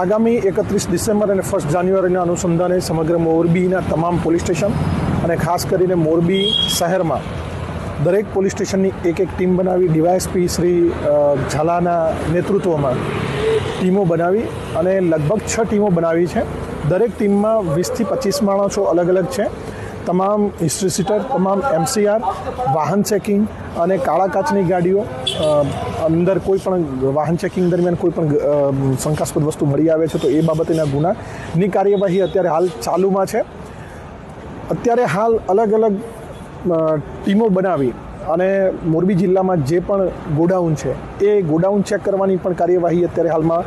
આગામી એકત્રીસ ડિસેમ્બર અને ફર્સ્ટ જાન્યુઆરીના અનુસંધાને સમગ્ર મોરબીના તમામ પોલીસ સ્ટેશન અને ખાસ કરીને મોરબી શહેરમાં દરેક પોલીસ સ્ટેશનની એક એક ટીમ બનાવી, ડીવાયએસપી શ્રી ઝાલાના નેતૃત્વમાં ટીમો બનાવી અને લગભગ છ ટીમો બનાવી છે. દરેક ટીમમાં વીસથી પચીસ માણસો અલગ અલગ છે. તમામ હિસ્ટ્રી સીટર તમામ એમસીઆર વાહન ચેકિંગ અને કાળા કાચની ગાડીઓ અંદર કોઈ પણ વાહન ચેકિંગ દરમિયાન કોઈ પણ શંકાસ્પદ વસ્તુ મળી આવે છે તો એ બાબતેના ગુનાની કાર્યવાહી અત્યારે હાલ ચાલુમાં છે. અત્યારે હાલ અલગ અલગ ટીમો બનાવી અને મોરબી જિલ્લામાં જે પણ ગોડાઉન છે, એ ગોડાઉન ચેક કરવાની પણ કાર્યવાહી અત્યારે હાલમાં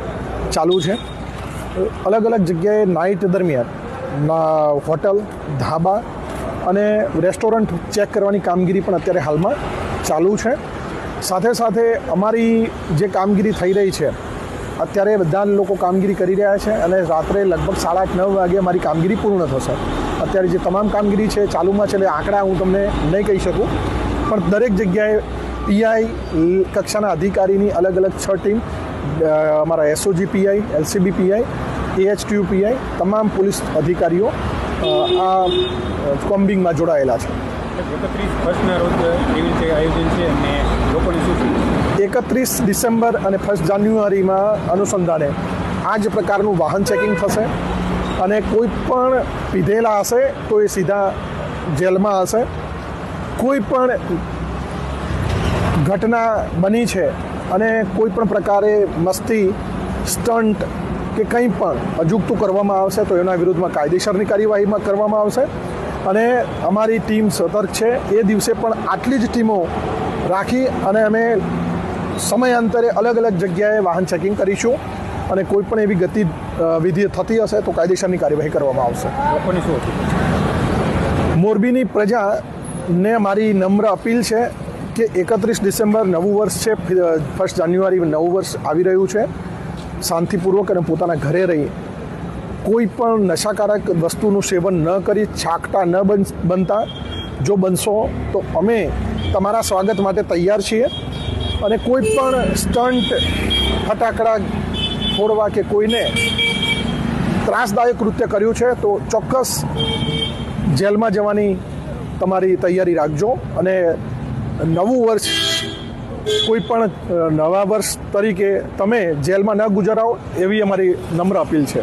ચાલુ છે. અલગ અલગ જગ્યાએ નાઇટ દરમિયાન હોટલ, ધાબા અને રેસ્ટોરન્ટ ચેક કરવાની કામગીરી પણ અત્યારે હાલમાં ચાલુ છે. સાથે સાથે અમારી જે કામગીરી થઈ રહી છે, અત્યારે બધા લોકો કામગીરી કરી રહ્યા છે અને રાત્રે લગભગ સાડા આઠ, નવ વાગે અમારી કામગીરી પૂર્ણ થશે. અત્યારે જે તમામ કામગીરી છે, ચાલુમાં છે, એટલે આંકડા હું તમને નહીં કહી શકું, પણ દરેક જગ્યાએ પીઆઈ, કક્ષાના અધિકારીની અલગ અલગ છ ટીમ અમારા SOG PI, LCB PI AHTU PI, તમામ પોલીસ અધિકારીઓ આ કોમ્બિંગમાં જોડાયેલા છે. એકત્રીસ ડિસેમ્બર અને ફર્સ્ટ જાન્યુઆરીમાં અનુસંધાને આ જ પ્રકારનું વાહન ચેકિંગ થશે અને કોઈ પણ પીધેલા હશે તો એ સીધા જેલમાં હશે. કોઈ પણ ઘટના બની છે અને કોઈ પણ પ્રકારે મસ્તી સ્ટન્ટ કે કંઈ પણ અજુગતું કરવામાં આવશે તો એના વિરુદ્ધમાં કાયદેસરની કાર્યવાહીમાં કરવામાં આવશે. અને અમારી ટીમ સતર્ક છે. એ દિવસે પણ આટલી જ ટીમો રાખી અને અમે સમયાંતરે અલગ અલગ જગ્યાએ વાહન ચેકિંગ કરીશું. અને કોઈ પણ એવી ગતિ વિધિ થતી હશે તો કાયદેસરની કાર્યવાહી કરવામાં આવશે. મોરબીની પ્રજાને મારી નમ્ર અપીલ છે કે એકત્રીસ ડિસેમ્બર નવું વર્ષ છે. ફર્સ્ટ જાન્યુઆરી નવું વર્ષ આવી રહ્યું છે. શાંતિપૂર્વક અને પોતાના ઘરે રહી કોઈ પણ નશાકારક વસ્તુનું સેવન ન કરી, છાકટા ન બન, બનતા જો બનશો તો અમે તમારા સ્વાગત માટે તૈયાર છીએ. અને કોઈ પણ સ્ટન્ટ ફટાકડા ફોડવા કે કોઈને ત્રાસદાયક કૃત્ય કર્યું છે તો ચોક્કસ જેલમાં જવાની તમારી તૈયારી રાખજો. અને નવું વર્ષ કોઈ પણ નવા વર્ષ તરીકે તમે જેલમાં ન ગુજારાઓ એવી અમારી નમ્ર અપીલ છે.